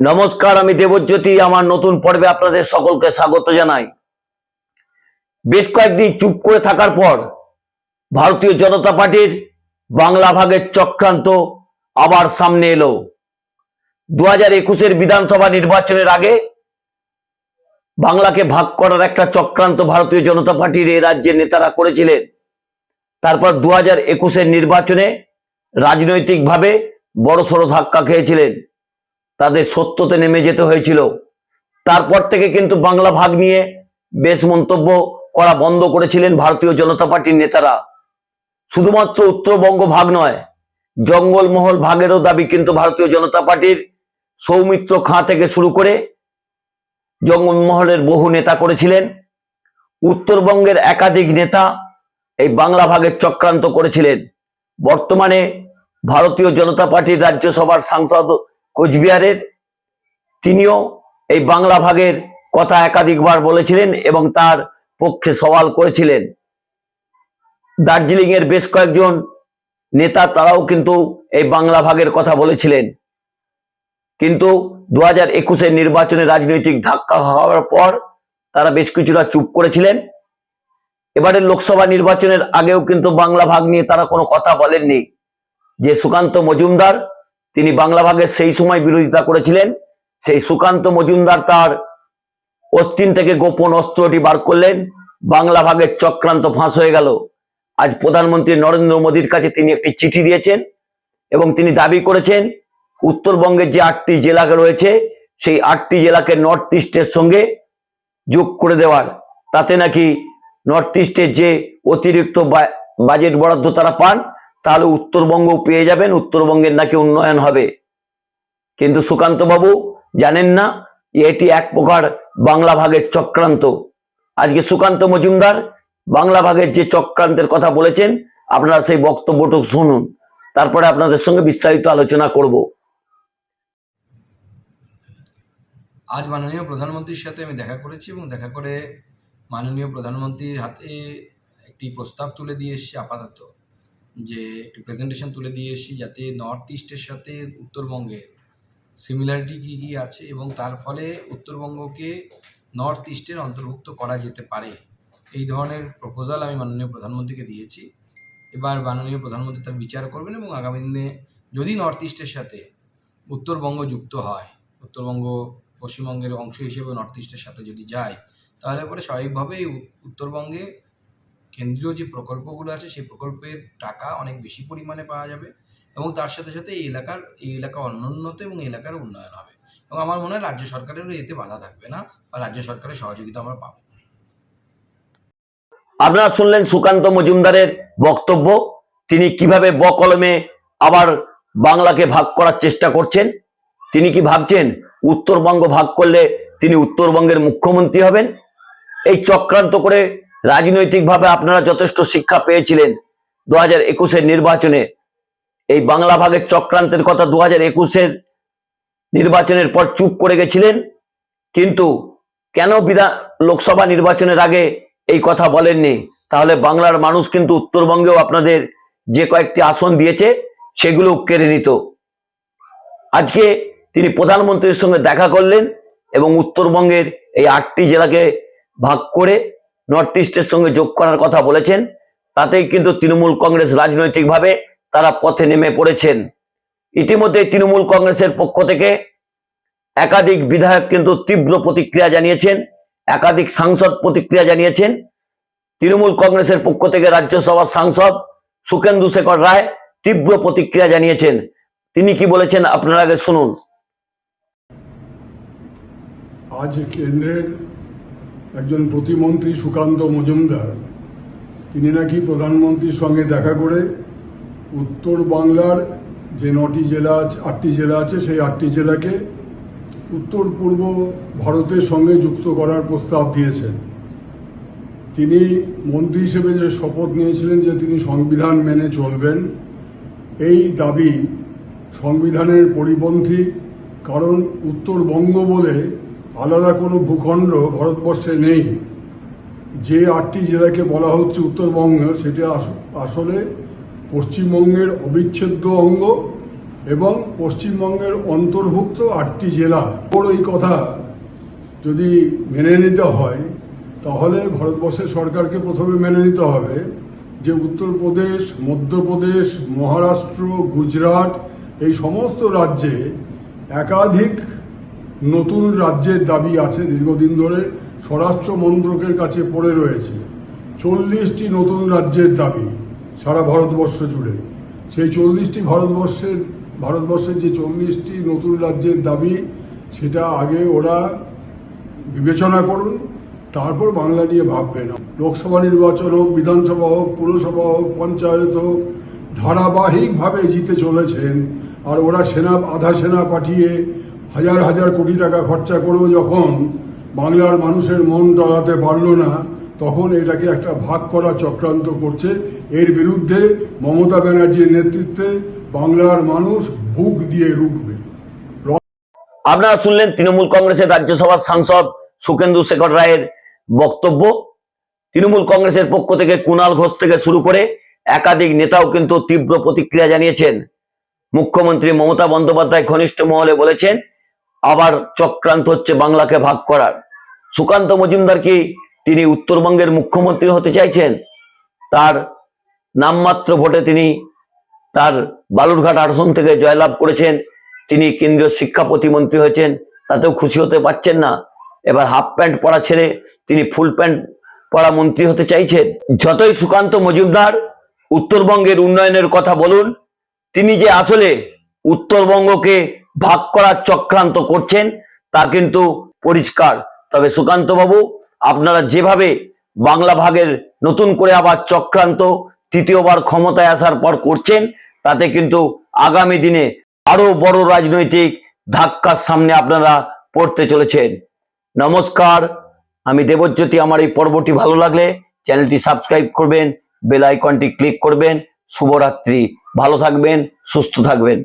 নমস্কার, আমি দেবজ্যোতি, আমার নতুন পর্বে আপনাদের সকলকে স্বাগত জানাই। বেশ কয়েকদিন চুপ করে থাকার পর ভারতীয় জনতা পার্টির বাংলা ভাগের চক্রান্ত আবার সামনে এলো। দু হাজার একুশের বিধানসভা নির্বাচনের আগে বাংলাকে ভাগ করার একটা চক্রান্ত ভারতীয় জনতা পার্টির এ রাজ্যের নেতারা করেছিলেন। তারপর দু হাজার একুশের নির্বাচনে রাজনৈতিকভাবে বড়সড় ধাক্কা খেয়েছিলেন। তাদের সত্যতে নেমে যেতে হয়েছিল। তারপর থেকে কিন্তু বাংলা ভাগ নিয়ে বেশ মন্তব্য করা বন্ধ করেছিলেন ভারতীয় জনতা পার্টির নেতারা। শুধুমাত্র উত্তরবঙ্গ ভাগ নয়, জঙ্গলমহল ভাগেরও দাবি কিন্তু ভারতীয় জনতা পার্টির সৌমিত্র খাঁ থেকে শুরু করে জঙ্গলমহলের বহু নেতা করেছিলেন। উত্তরবঙ্গের একাধিক নেতা এই বাংলা ভাগের চক্রান্ত করেছিলেন। বর্তমানে ভারতীয় জনতা পার্টির রাজ্যসভার সাংসদ কোচবিহারের তিনিও এই বাংলা ভাগের কথা একাধিকবার বলেছিলেন এবং তার পক্ষে সওয়াল করেছিলেন। দার্জিলিং এর বেশ কয়েকজন নেতা তারাও কিন্তু এই বাংলা ভাগের কথা বলেছিলেন। কিন্তু দু হাজার একুশের নির্বাচনে রাজনৈতিক ধাক্কা হওয়ার পর তারা বেশ কিছুটা চুপ করেছিলেন। এবারের লোকসভা নির্বাচনের আগেও কিন্তু বাংলা ভাগ নিয়ে তারা কোনো কথা বলেননি। যে সুকান্ত মজুমদার তিনি বাংলা ভাগের সেই সময় বিরোধিতা করেছিলেন। সেই সুকান্ত মজুমদার তার অস্তিন থেকে গোপন অস্ত্রটি বার করলেন। বাংলা ভাগের চক্রান্ত ফাঁস হয়ে গেল। আজ প্রধানমন্ত্রী নরেন্দ্র মোদীর কাছে তিনি একটি চিঠি দিয়েছেন এবং তিনি দাবি করেছেন, উত্তরবঙ্গের যে আটটি জেলা রয়েছে, সেই আটটি জেলাকে নর্থ ইস্টের সঙ্গে যোগ করে দেওয়ার। তাতে নাকি নর্থ ইস্টের যে অতিরিক্ত বাজেট বরাদ্দ তারা পান তাহলে উত্তরবঙ্গ পেয়ে যাবেন, উত্তরবঙ্গের নাকি উন্নয়ন হবে। কিন্তু সুকান্ত বাবু জানেন না, এটি এক প্রকার বাংলা ভাগের চক্রান্ত। আজকে সুকান্ত মজুমদার বাংলা ভাগের যে চক্রান্তের কথা বলেছেন, আপনারা সেই বক্তব্যটুকু শুনুন। তারপরে আপনাদের সঙ্গে বিস্তারিত আলোচনা করব। আজ মাননীয় প্রধানমন্ত্রীর সাথে আমি দেখা করেছি এবং দেখা করে মাননীয় প্রধানমন্ত্রীর হাতে একটি প্রস্তাব তুলে দিয়ে এসেছি আপাতত। যে একটি প্রেজেন্টেশন তুলে দিয়ে এসেছি যাতে নর্থ ইস্টের সাথে উত্তরবঙ্গের সিমিলারিটি কী কী আছে এবং তার ফলে উত্তরবঙ্গকে নর্থ ইস্টের অন্তর্ভুক্ত করা যেতে পারে। এই ধরনের প্রপোজাল আমি মাননীয় প্রধানমন্ত্রীকে দিয়েছি। এবার মাননীয় প্রধানমন্ত্রী তার বিচার করবেন এবং আগামী দিনে যদি নর্থ ইস্টের সাথে উত্তরবঙ্গ যুক্ত হয়, উত্তরবঙ্গ পশ্চিমবঙ্গের অংশ হিসেবে নর্থ ইস্টের সাথে যদি যায়, তাহলে পরে স্বাভাবিকভাবেই উত্তরবঙ্গে কেন্দ্রীয় যে প্রকল্পগুলো আছে, সেই প্রকল্পের টাকা অনেক বেশি পরিমাণে পাওয়া যাবে এবং তার সাথে সাথে এই এলাকার, এই এলাকা অনুন্নত এবং এলাকার উন্নয়ন হবে। এবং আমার মনে হয় রাজ্য সরকারেরও এতে বাধা থাকবে না বা রাজ্য সরকারের সহযোগিতা আমরা পাবো। আপনারা শুনলেন সুকান্ত মজুমদারের বক্তব্য। তিনি কীভাবে বকলমে আবার বাংলাকে ভাগ করার চেষ্টা করছেন, তিনি কি ভাবছেন উত্তরবঙ্গ ভাগ করলে তিনি উত্তরবঙ্গের মুখ্যমন্ত্রী হবেন? এই চক্রান্ত করে রাজনৈতিকভাবে আপনারা যথেষ্ট শিক্ষা পেয়েছিলেন দু হাজার একুশের নির্বাচনে। এই বাংলা ভাগের চক্রান্তের কথা দু হাজার একুশের নির্বাচনের পর চুপ করে গেছিলেন। কিন্তু কেন বিধান, লোকসভা নির্বাচনের আগে এই কথা বলেননি? তাহলে বাংলার মানুষ কিন্তু উত্তরবঙ্গেও আপনাদের যে কয়েকটি আসন দিয়েছে, সেগুলো কেড়ে নিত। আজকে তিনি প্রধানমন্ত্রীর সঙ্গে দেখা করলেন এবং উত্তরবঙ্গের এই আটটি জেলাকে ভাগ করে নর্থ ইস্টের সঙ্গে যোগ করার কথা বলেছেন, তাতেই কিন্তু তৃণমূল কংগ্রেস রাজনৈতিকভাবে তারা পথে নেমে পড়েছেন। ইতিমধ্যে তৃণমূল কংগ্রেসের পক্ষ থেকে একাধিক বিধায়ক কিন্তু তীব্র প্রতিক্রিয়া জানিয়েছেন, একাধিক সাংসদ প্রতিক্রিয়া জানিয়েছেন। তৃণমূল কংগ্রেসের পক্ষ থেকে রাজ্যসভার সাংসদ সুকেন্দু শেখর রায় তীব্র প্রতিক্রিয়া জানিয়েছেন। তিনি কি বলেছেন আপনারা আগে শুনুন। আজ কেন্দ্রের একজন প্রতিমন্ত্রী সুকান্ত মজুমদার, তিনি নাকি প্রধানমন্ত্রীর সঙ্গে দেখা করে উত্তর বাংলার যে নটি জেলা আছে, আটটি জেলা আছে, সেই আটটি জেলাকে উত্তর পূর্ব ভারতের সঙ্গে যুক্ত করার প্রস্তাব দিয়েছেন। তিনি মন্ত্রী হিসেবে যে শপথ নিয়েছিলেন যে তিনি সংবিধান মেনে চলবেন, এই দাবি সংবিধানের পরিপন্থী, কারণ উত্তরবঙ্গ বলে আলাদা কোনো ভূখণ্ড ভারতবর্ষে নেই। যে আটটি জেলাকে বলা হচ্ছে উত্তরবঙ্গ, সেটা আসলে পশ্চিমবঙ্গের অবিচ্ছেদ্য অঙ্গ এবং পশ্চিমবঙ্গের অন্তর্ভুক্ত আটটি জেলা। ওর এই কথা যদি মেনে নিতে হয়, তাহলে ভারতবর্ষের সরকারকে প্রথমে মেনে নিতে হবে যে উত্তরপ্রদেশ, মধ্যপ্রদেশ, মহারাষ্ট্র, গুজরাট, এই সমস্ত রাজ্যে একাধিক নতুন রাজ্যের দাবি আছে দীর্ঘদিন ধরে স্বরাষ্ট্র মন্ত্রকের কাছে পড়ে রয়েছে। চল্লিশটি নতুন রাজ্যের দাবি সারা ভারতবর্ষ জুড়ে। সেই চল্লিশটি ভারতবর্ষের ভারতবর্ষের যে চল্লিশটি নতুন রাজ্যের দাবি, সেটা আগে ওরা বিবেচনা করুন, তারপর বাংলা নিয়ে ভাববে না লোকসভা নির্বাচন হোক, বিধানসভা হোক, পুরসভা হোক, পঞ্চায়েত হোক, ধারাবাহিকভাবে জিতে চলেছেন। আর ওরা সেনা, আধা সেনা পাঠিয়ে হাজার হাজার কোটি টাকা খরচা করেও যখন বাংলার মানুষের মন টলাতে পারল না, তখন এটাকে একটা ভাগ করা চক্রান্ত করছে। এর বিরুদ্ধে মমতা ব্যানার্জির নেতৃত্বে বাংলার মানুষ বুক দিয়ে রুখবে। আপনারা শুনলেন তৃণমূল কংগ্রেসের রাজ্যসভার সাংসদ সুকেন্দু শেখর রায়ের বক্তব্য। তৃণমূল কংগ্রেসের পক্ষ থেকে কুণাল ঘোষ থেকে শুরু করে একাধিক নেতাও কিন্তু তীব্র প্রতিক্রিয়া জানিয়েছেন। মুখ্যমন্ত্রী মমতা বন্দ্যোপাধ্যায় ঘনিষ্ঠ মহলে বলেছেন আবার চক্রান্ত হচ্ছে বাংলাকে ভাগ করার। সুকান্ত মজুমদার কি তিনি উত্তরবঙ্গের মুখ্যমন্ত্রী হতে চাইছেন? তার নামমাত্র ভোটে তিনি তার বালুরঘাট আসন থেকে জয়লাভ করেছেন। তিনি কেন্দ্রীয় শিক্ষা প্রতিমন্ত্রী হয়েছেন। তাতেও খুশি হতে পারছেন না। এবার হাফ প্যান্ট পরা ছেড়ে তিনি ফুল প্যান্ট পরা মন্ত্রী হতে চাইছেন। যতই সুকান্ত মজুমদার উত্তরবঙ্গের উন্নয়নের কথা বলুন, তিনি যে আসলে উত্তরবঙ্গকে ভাগ করার চক্রান্ত করছেন, তা কিন্তু পরিষ্কার। তবে সুকান্ত বাবু আপনারা যেভাবে বাংলা ভাগের নতুন করে আবার চক্রান্ত তৃতীয়বার ক্ষমতায় আসার পর করছেন, তাতে কিন্তু আগামী দিনে আরও বড় রাজনৈতিক ধাক্কার সামনে আপনারা পড়তে চলেছেন। নমস্কার, আমি দেবজ্যোতি, আমার এই পর্বটি ভালো লাগলে চ্যানেলটি সাবস্ক্রাইব করবেন, বেল আইকনটি ক্লিক করবেন। শুভরাত্রি, ভালো থাকবেন, সুস্থ থাকবেন।